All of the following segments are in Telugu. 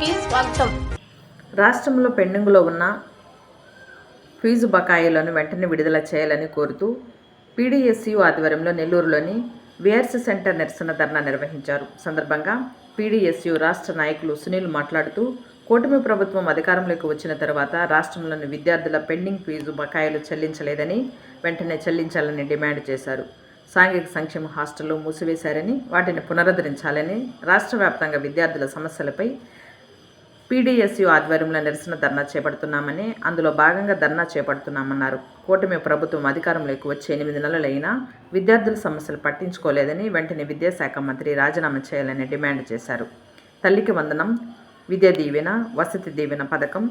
కి స్వాగతం. రాష్ట్రంలో పెండింగ్లో ఉన్న ఫీజు బకాయిలను వెంటనే విడుదల చేయాలని కోరుతూ పీడీఎస్యు ఆధ్వర్యంలో నెల్లూరులోని విఆర్సీ సెంటర్ నిరసన ధర్నా నిర్వహించారు. సందర్భంగా పీడీఎస్యు రాష్ట్ర నాయకులు సునీల్ మాట్లాడుతూ కూటమి ప్రభుత్వం అధికారంలోకి వచ్చిన తర్వాత రాష్ట్రంలోని విద్యార్థుల పెండింగ్ ఫీజు బకాయిలు చెల్లించలేదని వెంటనే చెల్లించాలని డిమాండ్ చేశారు. సాంఘిక సంక్షేమ హాస్టళ్ళు మూసివేశారని వాటిని పునరుద్ధరించాలని రాష్ట్ర వ్యాప్తంగా విద్యార్థుల సమస్యలపై పీడీఎస్యు ఆధ్వర్యంలో నిరసన ధర్నా చేపడుతున్నామని అందులో భాగంగా ధర్నా చేపడుతున్నామన్నారు. కూటమి ప్రభుత్వం అధికారంలోకి వచ్చి ఎనిమిది నెలలైనా విద్యార్థుల సమస్యలు పట్టించుకోలేదని వెంటనే విద్యాశాఖ మంత్రి రాజీనామా చేయాలని డిమాండ్ చేశారు. తల్లికి వందనం విద్యా దీవెన వసతి దీవెన పథకం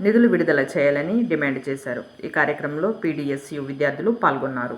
నిధులు విడుదల చేయాలని డిమాండ్ చేశారు. ఈ కార్యక్రమంలో పీడీఎస్యు విద్యార్థులు పాల్గొన్నారు.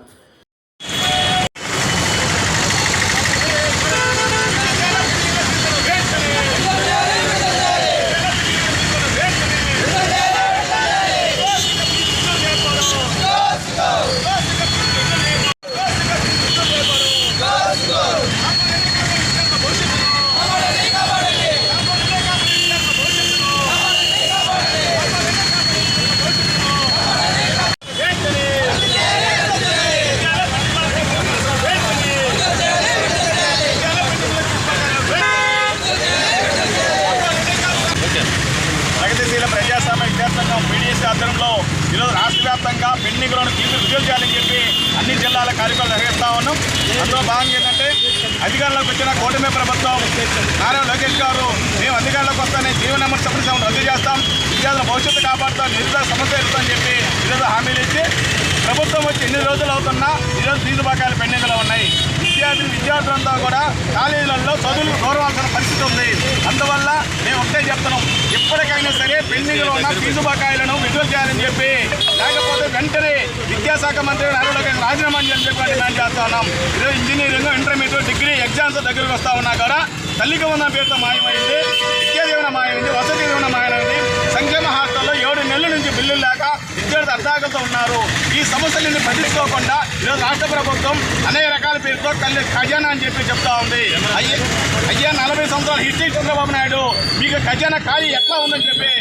ప్రజాస్వామ్య విద్యాసంఘం ఆధ్వర్యంలో ఈరోజు రాష్ట్ర వ్యాప్తంగా పెండింగ్లోని తీసి విడుదల చేయాలని చెప్పి అన్ని జిల్లాల కార్యక్రమాలు నిర్వహిస్తా ఉన్నాం. అందులో భాగంగా ఏంటంటే అధికారంలోకి వచ్చిన కూటమి ప్రభుత్వం నారా లోకేష్ గారు మేము అధికారంలోకి వస్తానే జీవన నెంబర్ సమస్య రద్దు చేస్తాం. విద్యార్థుల భవిష్యత్తు కాపాడుతాం నిరుద్యోగ సమస్య ఎదుగుతామని చెప్పి ఈరోజు హామీలు ఇచ్చి ప్రభుత్వం వచ్చి ఎన్ని రోజులు అవుతున్నా ఈరోజు ఫీజు బకాయిలు పెండింగ్లో ఉన్నాయి. విద్యార్థులు విద్యార్థులంతా కూడా కాలేజీలలో చదువులు గౌరవాల్సిన పరిస్థితి ఉంది. పెండింగ్లో ఉన్న ఫీజు బకాయిలను విడుదల చేయాలని చెప్పి లేకపోతే వెంటనే విద్యాశాఖ మంత్రి నారాయణ రాజీనామా చేయాలని చెప్పి డిమాండ్ చేస్తా ఉన్నాం. ఈరోజు ఇంజనీరింగ్ ఇంటర్మీడియట్ డిగ్రీ ఎగ్జామ్స్ దగ్గరికి వస్తా ఉన్నా కూడా తల్లికి ఉన్న పేరుతో మాయమైంది విద్యా దీవెన మాయమైంది వసతి దీవెన మాయమైంది. సంక్షేమ హాస్టల్లో ఏడు నెలల నుంచి బిల్లులు లేక విద్యార్థులు అర్ధాకలతో ఉన్నారు. ఈ సమస్యలను పట్టించుకోకుండా ఈరోజు రాష్ట్ర ప్రభుత్వం అనేక రకాల పేరుతో కల్లి ఖజానా అని చెప్పి చెప్తా ఉంది. అయ్యే నలభై సంవత్సరాల హిస్టరీ చంద్రబాబు నాయుడు మీకు ఖజానా ఖాళీ ఎట్లా ఉందని చెప్పి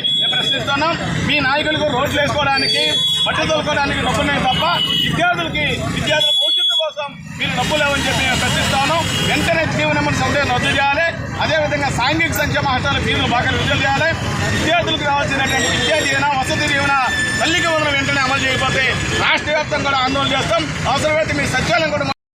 మీ నాయకులకు రోడ్లు వేసుకోవడానికి బట్టలు తోలుకోవడానికి డబ్బులు లేవు తప్ప విద్యార్థులకి విద్యార్థుల భవిష్యత్తు కోసం మీరు డబ్బులు లేవని చెప్పి మేము ప్రశ్నిస్తాను. వెంటనే జీవన సందేహం రద్దు చేయాలి. అదేవిధంగా సాంఘిక సంక్షేమ హాస్టల్ ఫీజులు బాగా విడుదల చేయాలి. విద్యార్థులకు రావాల్సినటువంటి విద్యా దీవెన వసతి దీవెన తల్లికి వందల వెంటనే అమలు చేయకపోతే రాష్ట్ర వ్యాప్తంగా కూడా ఆందోళన చేస్తాం. అవసరమైతే మీ సచివాలయం కూడా